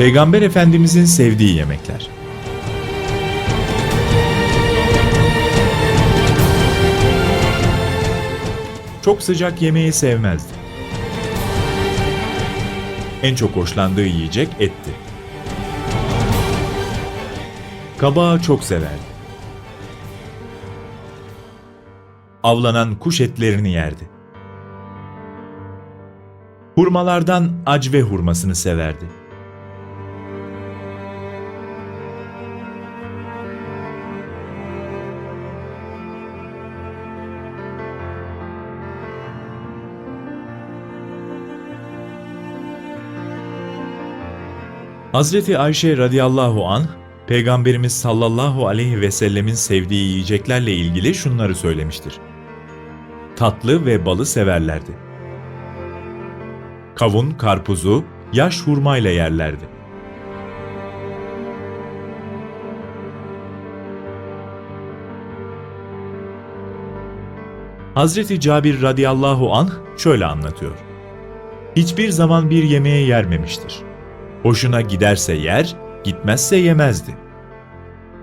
Peygamber Efendimizin sevdiği yemekler. Çok sıcak yemeği sevmezdi. En çok hoşlandığı yiyecek etti. Kabağı çok severdi. Avlanan kuş etlerini yerdi. Hurmalardan acve hurmasını severdi. Hazreti Ayşe radıyallahu anh, Peygamberimiz sallallahu aleyhi ve sellemin sevdiği yiyeceklerle ilgili şunları söylemiştir. Tatlı ve balı severlerdi. Kavun, karpuzu, yaş hurmayla yerlerdi. Hazreti Cabir radıyallahu anh şöyle anlatıyor. Hiçbir zaman bir yemeğe yermemiştir. Hoşuna giderse yer, gitmezse yemezdi.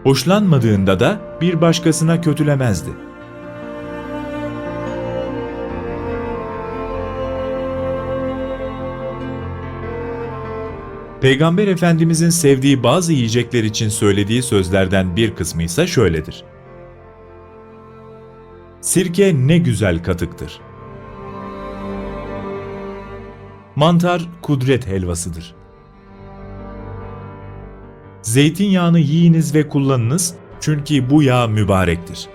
Hoşlanmadığında da bir başkasına kötülemezdi. Peygamber Efendimizin sevdiği bazı yiyecekler için söylediği sözlerden bir kısmı ise şöyledir. Sirke ne güzel katıktır. Mantar kudret helvasıdır. Zeytinyağını yiyiniz ve kullanınız çünkü bu yağ mübarektir.